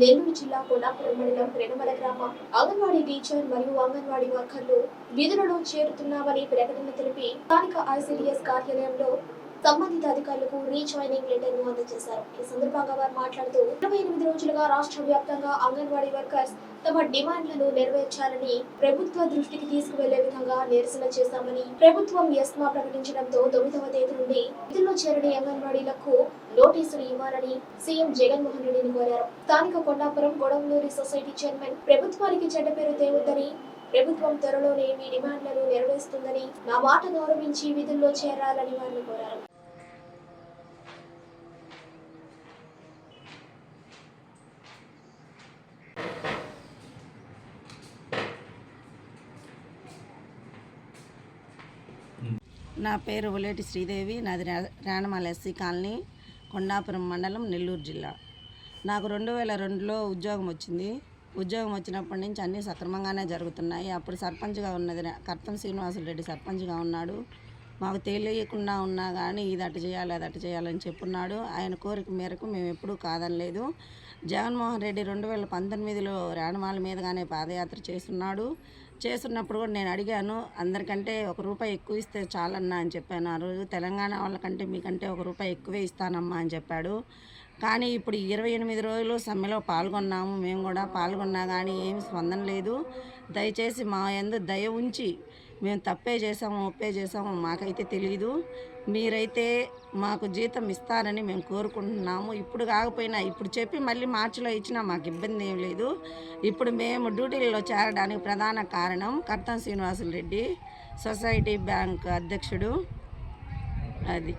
నెల్లూరు జిల్లా కొండాపురం మండలం ప్రేమల గ్రామం అంగన్వాడీ టీచర్ మరియు అంగన్వాడీ వర్కర్లు విధులలో చేరుతున్నామని ప్రకటన తెలిపి స్థానిక ఐసీడీఎస్ కార్యాలయంలో సంబంధిత అధికారులకు రీజాయినింగ్ లెటర్ను అందజేశారు. ఈ సందర్భంగా వారు మాట్లాడుతూ ఇరవై ఎనిమిది రోజులుగా రాష్ట్ర వ్యాప్తంగా అంగన్వాడీ వర్కర్స్ తమ డిమాండ్లను నెరవేర్చాలని ప్రభుత్వ దృష్టికి తీసుకువెళ్ళే విధంగా నిరసన చేశామని ప్రభుత్వం ఎస్మా ప్రకటించడంతో తొమ్మిదవ తేదీ నుండి విధుల్లో చేరిన అంగన్వాడీలకు నోటీసులు ఇవ్వాలని సీఎం జగన్మోహన్ రెడ్డిని కోరారు. స్థానిక కొండాపురం గొడవలూరి సొసైటీ చైర్మన్ ప్రభుత్వానికి చెడ్డ పేరు తేవద్దని ప్రభుత్వం త్వరలోనే మీ డిమాండ్లను నెరవేరుస్తుందని నా మాట గౌరవించి విధుల్లో చేరాలని వారిని కోరారు. నా పేరు ఉలేటి శ్రీదేవి. నాది రా- రాణమాల ఎస్సీ కాలనీ కొండాపురం మండలం నెల్లూరు జిల్లా. నాకు రెండు వేల రెండులో ఉద్యోగం వచ్చింది. ఉద్యోగం వచ్చినప్పటి నుంచి అన్నీ సక్రమంగానే జరుగుతున్నాయి. అప్పుడు సర్పంచ్గా ఉన్నది కర్తం శ్రీనివాసులు రెడ్డి సర్పంచ్గా ఉన్నాడు. మాకు తెలియకుండా ఉన్నా కానీ ఇది అటు చేయాలి అది అటు చేయాలని చెప్పున్నాడు. ఆయన కోరిక మేరకు మేము ఎప్పుడూ కాదనలేదు. జగన్మోహన్ రెడ్డి రెండు వేల పంతొమ్మిదిలో రాణమాల మీదుగానే పాదయాత్ర చేస్తున్నాడు. చేస్తున్నప్పుడు కూడా నేను అడిగాను అందరికంటే ఒక రూపాయి ఎక్కువ ఇస్తే చాలన్నా అని చెప్పాను. ఆ రోజు తెలంగాణ వాళ్ళకంటే మీకంటే ఒక రూపాయి ఎక్కువే ఇస్తానమ్మా అని చెప్పాడు. కానీ ఇప్పుడు ఇరవై ఎనిమిది రోజులు సమ్మెలో పాల్గొన్నాము. మేము కూడా పాల్గొన్నా కానీ ఏమి స్పందన లేదు. దయచేసి మా ఎందు దయ ఉంచి మేము తప్పే చేసాము ఒప్పే చేసాము మాకైతే తెలియదు మీరైతే మాకు జీతం ఇస్తారని మేము కోరుకుంటున్నాము. ఇప్పుడు కాకపోయినా ఇప్పుడు చెప్పి మళ్ళీ మార్చిలో ఇచ్చినా మాకు ఇబ్బంది ఏం లేదు. ఇప్పుడు మేము డ్యూటీలలో చేరడానికి ప్రధాన కారణం కర్తం శ్రీనివాసులు రెడ్డి సొసైటీ బ్యాంక్ అధ్యక్షుడు. అది.